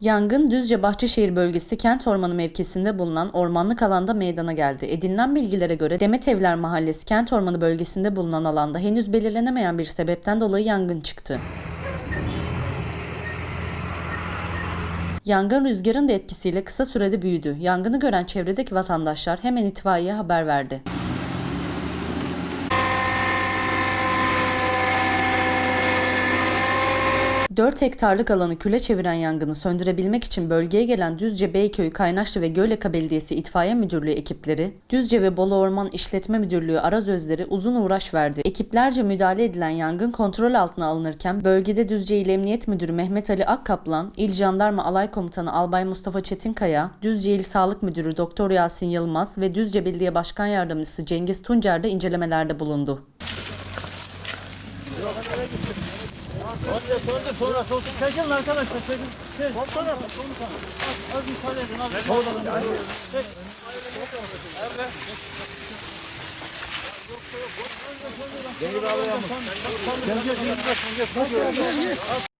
Yangın Düzce Bahçeşehir bölgesi kent ormanı mevkisinde bulunan ormanlık alanda meydana geldi. Edinilen bilgilere göre Demet Evler Mahallesi kent ormanı bölgesinde bulunan alanda henüz belirlenemeyen bir sebepten dolayı yangın çıktı. Yangın rüzgarın da etkisiyle kısa sürede büyüdü. Yangını gören çevredeki vatandaşlar hemen itfaiyeye haber verdi. 4 hektarlık alanı küle çeviren yangını söndürebilmek için bölgeye gelen Düzce Beyköy, Kaynaşlı ve Gölleka Belediyesi İtfaiye Müdürlüğü ekipleri, Düzce ve Bolu Orman İşletme Müdürlüğü Arazözleri uzun uğraş verdi. Ekiplerce müdahale edilen yangın kontrol altına alınırken bölgede Düzce İl Emniyet Müdürü Mehmet Ali Akkaplan, İl Jandarma Alay Komutanı Albay Mustafa Çetinkaya, Düzce İl Sağlık Müdürü Doktor Yasin Yılmaz ve Düzce Belediye Başkan Yardımcısı Cengiz Tuncer de incelemelerde bulundu. Önce söndür sonra soğutun. Çekin arkadaşlar çekin. Çek. Sonra Az müsaade edin. Az Çek. Cengiz abi yapın. Gel gel gel.